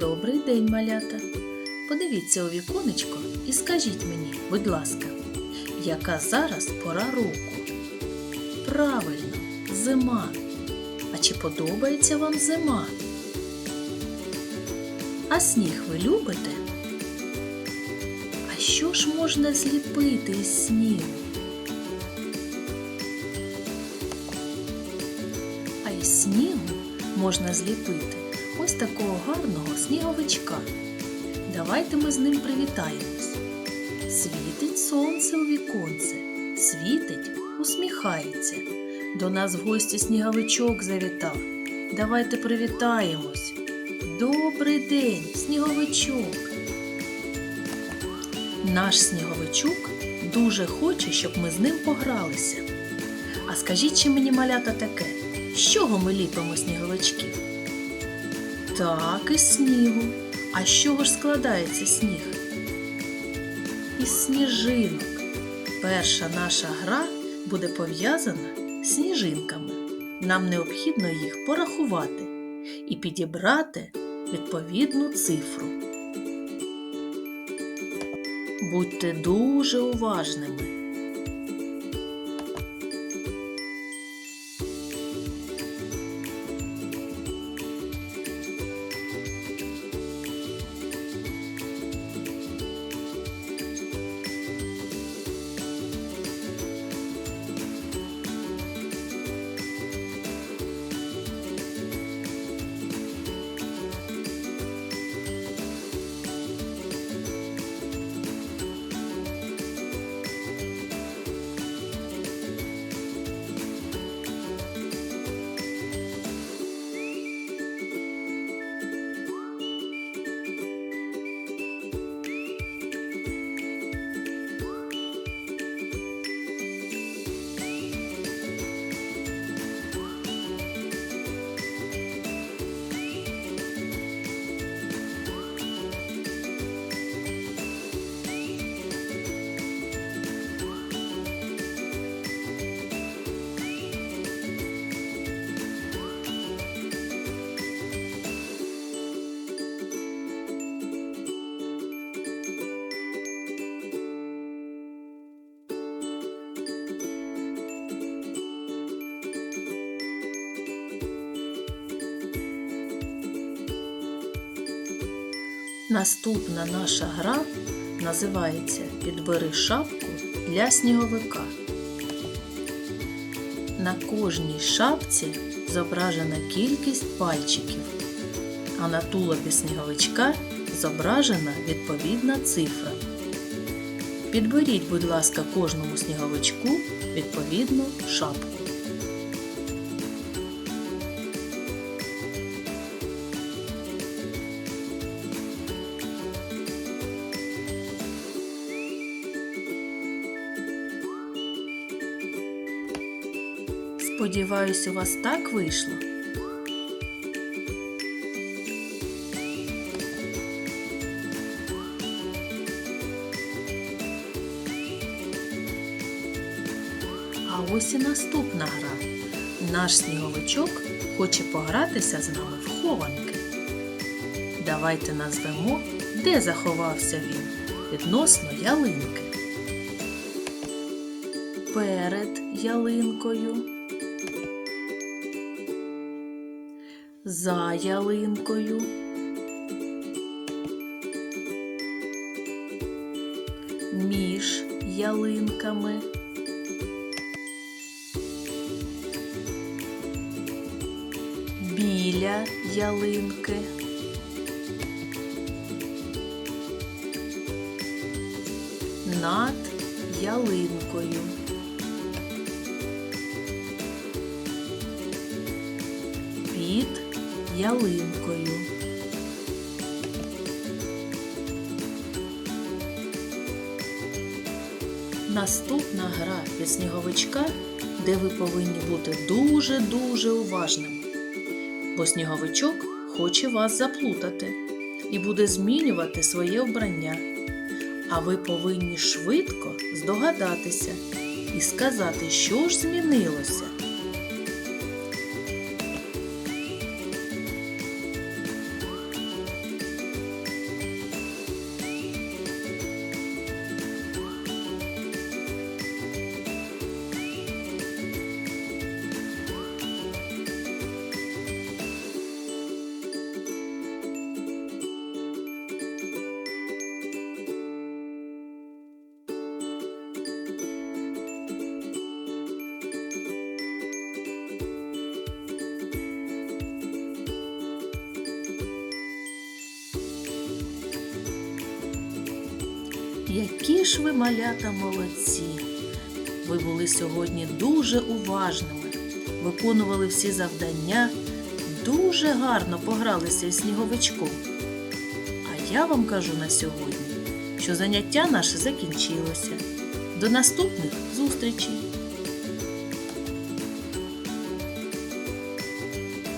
Добрий день, малята. Подивіться у віконечко і скажіть мені, будь ласка, яка зараз пора року? Правильно, зима. А чи подобається вам зима? А сніг ви любите? А що ж можна зліпити із снігу? А із снігу можна зліпити ось такого гарного сніговичка. Давайте ми з ним привітаємось. Світить сонце у віконце, світить, усміхається. До нас в гості сніговичок завітав. Давайте привітаємось. Добрий день, сніговичок. Наш сніговичок дуже хоче, щоб ми з ним погралися. А скажіть чи мені малята таке, з чого ми ліпимо сніговичків? Так, із снігу. А з чого ж складається сніг? Із сніжинок. Перша наша гра буде пов'язана з сніжинками. Нам необхідно їх порахувати і підібрати відповідну цифру. Будьте дуже уважними. Наступна наша гра називається Підбери шапку для сніговика. На кожній шапці зображена кількість пальчиків, а на тулобі сніговичка зображена відповідна цифра. Підберіть, будь ласка, кожному сніговичку відповідну шапку. Сподіваюсь, у вас так вийшло. А ось і наступна гра. Наш сніговичок хоче погратися з нами в хованки. Давайте назвемо, де заховався він відносно ялинки. Перед ялинкою. За ялинкою. Між ялинками. Біля ялинки. Над ялинкою. Ялинкою. Наступна гра від сніговичка, де ви повинні бути дуже-дуже уважними, бо сніговичок хоче вас заплутати і буде змінювати своє вбрання. А ви повинні швидко здогадатися і сказати, що ж змінилося. Які ж ви малята молодці! Ви були сьогодні дуже уважними, виконували всі завдання, дуже гарно погралися із сніговичком. А я вам кажу на сьогодні, що заняття наше закінчилося. До наступних зустрічей!